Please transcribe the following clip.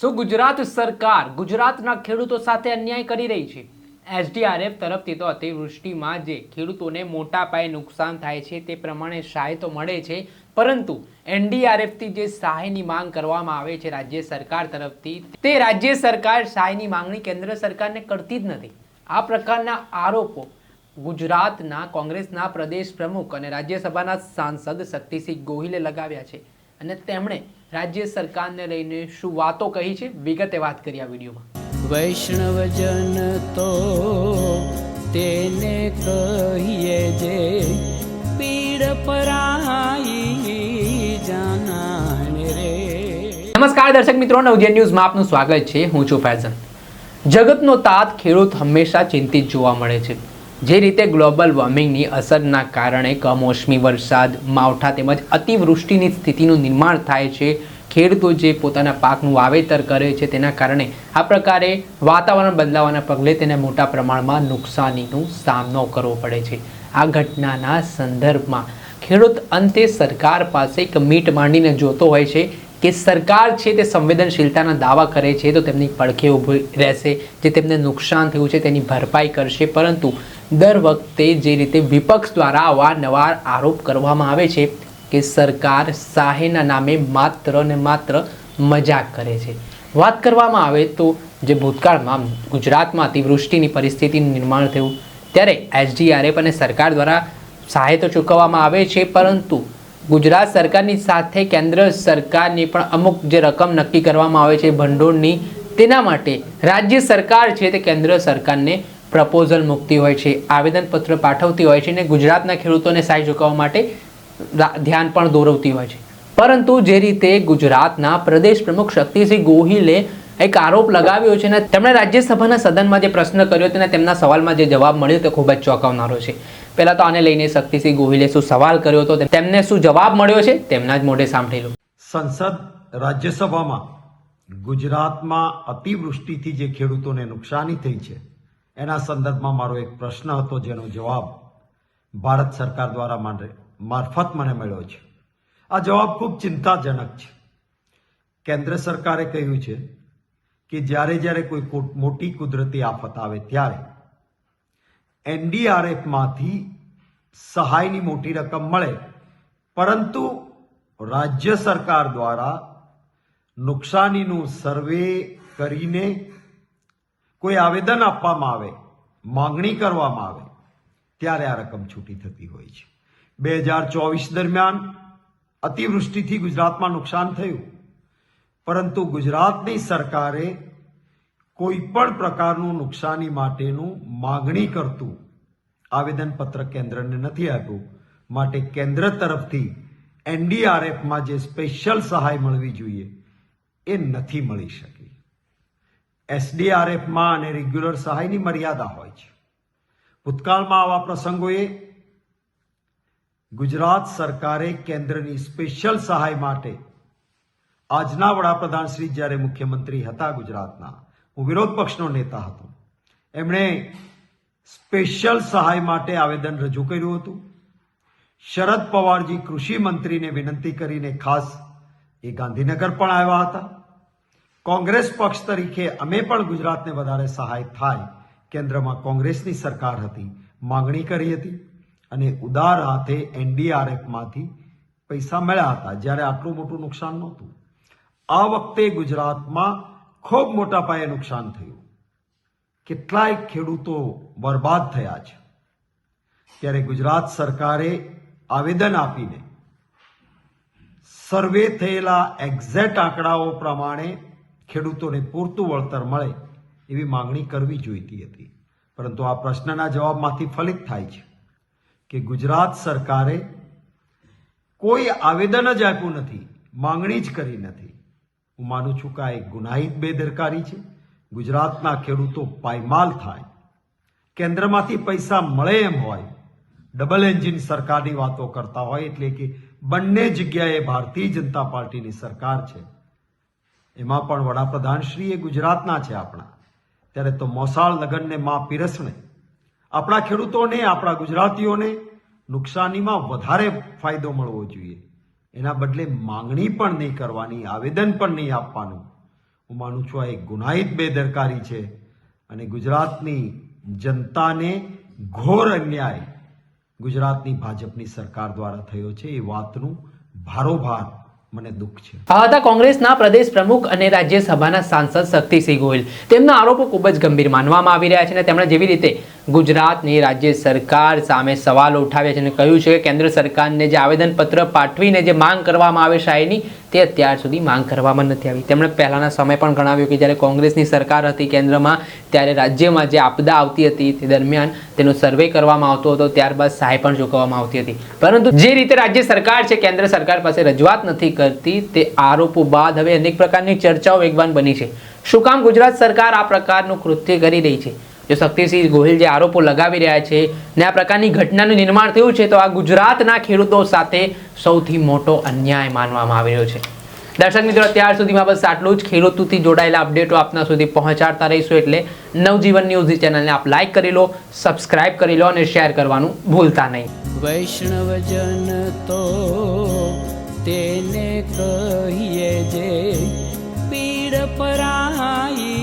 શું ગુજરાત સરકાર ગુજરાતના ખેડૂતો સાથે અન્યાય કરી રહી છે. એસડીઆરએફ તરફથી તો અતિવૃષ્ટિમાં જે ખેડૂતોને મોટા પાયે નુકસાન થાય છે તે પ્રમાણે સહાય તો મળે છે, પરંતુ એનડીઆરએફથી જે સહાયની માંગ કરવામાં આવે છે રાજ્ય સરકાર તરફથી, તે રાજ્ય સરકાર સહાયની માંગણી કેન્દ્ર સરકારને કરતી જ નથી. આ પ્રકારના આરોપો ગુજરાતના કોંગ્રેસના પ્રદેશ પ્રમુખ અને રાજ્યસભાના સાંસદ શક્તિસિંહ ગોહિલે લગાવ્યા છે. અને તેમણે રાજ્ય સરકારને લઈને શું વાતો કહી છે? વિગતે વાત કરી આ વિડીયોમાં. વૈષ્ણવજન તો તેને કહીએ જે પીડ પરાઈ જાનાને રે. નમસ્કાર દર્શક મિત્રો નવજે ન્યૂઝમાં આપનું સ્વાગત છે. હું છું ફેઝન જગતનો તાત ખેડૂત હંમેશા ચિંતિત જોવા મળે છે. જે રીતે ગ્લોબલ વોર્મિંગની અસરના કારણે કમોસમી વરસાદ, માવઠા તેમજ અતિવૃષ્ટિની સ્થિતિનું નિર્માણ થાય છે. ખેડૂતો જે પોતાના પાકનું વાવેતર કરે છે તેના કારણે આ પ્રકારે વાતાવરણ બદલાવાના પગલે તેને મોટા પ્રમાણમાં નુકસાનીનો સામનો કરવો પડે છે. આ ઘટનાના સંદર્ભમાં ખેડૂત અંતે સરકાર પાસે એક મીટ માંડીને જોતો હોય છે કે સરકાર છે તે સંવેદનશીલતાના દાવા કરે છે તો તેમની પડખે ઊભી રહેશે, જે તેમને નુકસાન થયું છે તેની ભરપાઈ કરશે. પરંતુ દર વખતે જે રીતે વિપક્ષ દ્વારા અવારનવાર આરોપ કરવામાં આવે છે કે સરકાર શાહેના નામે માત્ર ને માત્ર મજાક કરે છે. વાત કરવામાં આવે તો જે ભૂતકાળમાં ગુજરાતમાં અતિવૃષ્ટિની પરિસ્થિતિનું નિર્માણ થયું, ત્યારે એસડીઆરએફ અને સરકાર દ્વારા સહાય તો ચૂકવવામાં આવે છે, પરંતુ ગુજરાત સરકારની સાથે કેન્દ્ર સરકારની પણ અમુક જે રકમ નક્કી કરવામાં આવે છે ભંડોળની, તેના માટે રાજ્ય સરકાર છે તે કેન્દ્ર સરકારને પ્રપોઝલ મૂકતી હોય છે, આવેદનપત્ર પાઠવતી હોય છે અને ગુજરાતના ખેડૂતોને સહાય ચૂકવવા માટે ધ્યાન પણ દોરવતી હોય છે. પરંતુ જે રીતે ગુજરાતના પ્રદેશ પ્રમુખ શક્તિસિંહ ગોહિલે એક આરોપ લગાવ્યો છે અને તેમણે રાજ્યસભાના સદનમાં જે પ્રશ્ન કર્યો તેને તેમના સવાલમાં જે જવાબ મળ્યો તે ખૂબ જ ચોંકાવનારો છે. પહેલાં તો આને લઈને શક્તિસિંહ ગોહિલે શું સવાલ કર્યો હતો, તેમને શું જવાબ મળ્યો છે, તેમના જ મોઢે સાંભળી લો સંસદ રાજ્યસભામાં ગુજરાતમાં અતિવૃષ્ટિથી જે ખેડૂતોને નુકસાની થઈ છે એના સંદર્ભમાં મારો એક પ્રશ્ન હતો, જેનો જવાબ ભારત સરકાર દ્વારા મારફત મને મળ્યો છે. આ જવાબ ખૂબ ચિંતાજનક છે. કેન્દ્ર સરકારે કહ્યું છે કે જ્યારે જ્યારે કોઈ મોટી કુદરતી આફત આવે ત્યારે એનડીઆરએફમાંથી સહાયની મોટી રકમ મળે, પરંતુ રાજ્ય સરકાર દ્વારા નુકસાનીનું સર્વે કરીને કોઈ આવેદન આપવામાં આવે, માંગણી કરવામાં આવે, ત્યારે આ રકમ છૂટી થતી હોય છે. બે હજાર ચોવીસ દરમિયાન અતિવૃષ્ટિથી ગુજરાતમાં નુકસાન થયું. પરંતુ ગુજરાતની સરકારે કોઈ પણ પ્રકારનું નુકસાની માટેનું માગણી કરતું આવેદનપત્ર કેન્દ્રને નથી આપ્યું. માટે કેન્દ્ર તરફથી એનડીઆરએફમાં જે સ્પેશિયલ સહાય મળવી જોઈએ, એ નથી મળી શકી. એસડીઆરએફમાં અને રેગ્યુલર સહાયની મર્યાદા હોય છે. ભૂતકાળમાં આવા પ્રસંગોએ ગુજરાત સરકારે કેન્દ્રની સ્પેશિયલ સહાય માટે આજના વડાપ્રધાન શ્રી જ્યારે મુખ્યમંત્રી હતા ગુજરાતના, હું વિરોધ પક્ષનો નેતા હતો. એમણે સ્પેશિયલ સહાય માટે આવેદન રજૂ કર્યું હતું. શરદ પવારજી કૃષિ મંત્રીને વિનંતી કરીને ખાસ એ ગાંધીનગર પણ આવ્યા હતા. કોંગ્રેસ પક્ષ તરીકે અમે પણ ગુજરાતને વધારે સહાય થાય, કેન્દ્રમાં કોંગ્રેસની સરકાર હતી, માંગણી કરી હતી અને ઉદાર હાથે એનડીઆરએફમાંથી પૈસા મળ્યા હતા, જ્યારે આટલું મોટું નુકસાન નહોતું. આ વખતે ગુજરાતમાં ખૂબ મોટા પાયે નુકસાન થયું. કેટલાય ખેડૂતો બરબાદ થયા છે. ત્યારે ગુજરાત સરકારે આવેદન આપીને સર્વે થયેલા એક્ઝેક્ટ આંકડાઓ પ્રમાણે ખેડૂતોને પૂરતું વળતર મળે એવી માંગણી કરવી જોઈતી હતી. પરંતુ આ પ્રશ્નના જવાબમાંથી ફલિત થાય છે કે ગુજરાત સરકારે કોઈ આવેદન જ આપ્યું નથી, માંગણી જ કરી નથી. હું માનું છું કે આ એક ગુનાહિત બેદરકારી છે. ગુજરાતના ખેડૂતો પાયમાલ થાય. કેન્દ્રમાંથી પૈસા મળે એમ હોય, ડબલ એન્જિન સરકારની વાતો કરતા હોય એટલે કે બંને જગ્યાએ ભારતીય જનતા પાર્ટીની સરકાર છે. એમાં પણ વડાપ્રધાન શ્રી એ ગુજરાતના છે આપણા. ત્યારે તો મોસાળ લગનને માં પીરસણે, આપણા ખેડૂતોને, આપણા ગુજરાતીઓને નુકસાનીમાં વધારે ફાયદો મળવો જોઈએ. એના બદલે માંગણી પણ નહીં કરવાની, આવેદન પણ નહીં આપવાનું. હું માનું છું આ એક ગુનાહિત બેદરકારી છે અને ગુજરાતની જનતાને ઘોર અન્યાય ગુજરાતની ભાજપની સરકાર દ્વારા થયો છે એ વાતનું ભારોભાર મને દુઃખ છે. આ હતા કોંગ્રેસના પ્રદેશ પ્રમુખ અને રાજ્યસભાના સાંસદ શક્તિસિંહ ગોહિલ. તેમના આરોપો ખૂબ જ ગંભીર માનવામાં આવી રહ્યા છે અને તેમણે જેવી રીતે ગુજરાતની રાજ્ય સરકાર સામે સવાલો ઉઠાવ્યા છે અને કહ્યું છે કે કેન્દ્ર સરકારને જે આવેદનપત્ર પાઠવીને જે માંગ કરવામાં આવે શાહીની તે અત્યાર સુધી માંગ કરવામાં નથી આવી. તેમણે પહેલાંના સમય પણ ગણાવ્યું કે જ્યારે કોંગ્રેસની સરકાર હતી કેન્દ્રમાં, ત્યારે રાજ્યમાં જે આપદા આવતી હતી તે દરમિયાન તેનો સર્વે કરવામાં આવતો હતો, ત્યારબાદ સહાય પણ ચૂકવવામાં આવતી હતી. પરંતુ જે રીતે રાજ્ય સરકાર છે, કેન્દ્ર સરકાર પાસે રજૂઆત નથી કરતી, તે આરોપો બાદ હવે અનેક પ્રકારની ચર્ચાઓ વેગવાન બની છે. શું કામ ગુજરાત સરકાર આ પ્રકારનું કૃત્ય કરી રહી છે? જો શક્તિસિંહ ગોહિલ જે આરોપો લગાવી રહ્યા છે ને આ પ્રકારની ઘટનાનું નિર્માણ થયું છે, તો આ ગુજરાતના ખેડૂતો સાથે સૌથી મોટો અન્યાય માનવામાં આવી રહ્યો છે. દર્શક મિત્રો, અત્યાર સુધીમાં બસ આટલું જ. ખેડૂતોથી જોડાયેલા અપડેટો આપના સુધી પહોંચાડતા રહીશું એટલે નવજીવન ન્યૂઝ ચેનલને આપ લાઈક કરી લો, સબસ્ક્રાઇબ કરી લો અને શેર કરવાનું ભૂલતા નહીં. વૈષ્ણવજન તો તેને કહીએ જે પીડ પરાઈ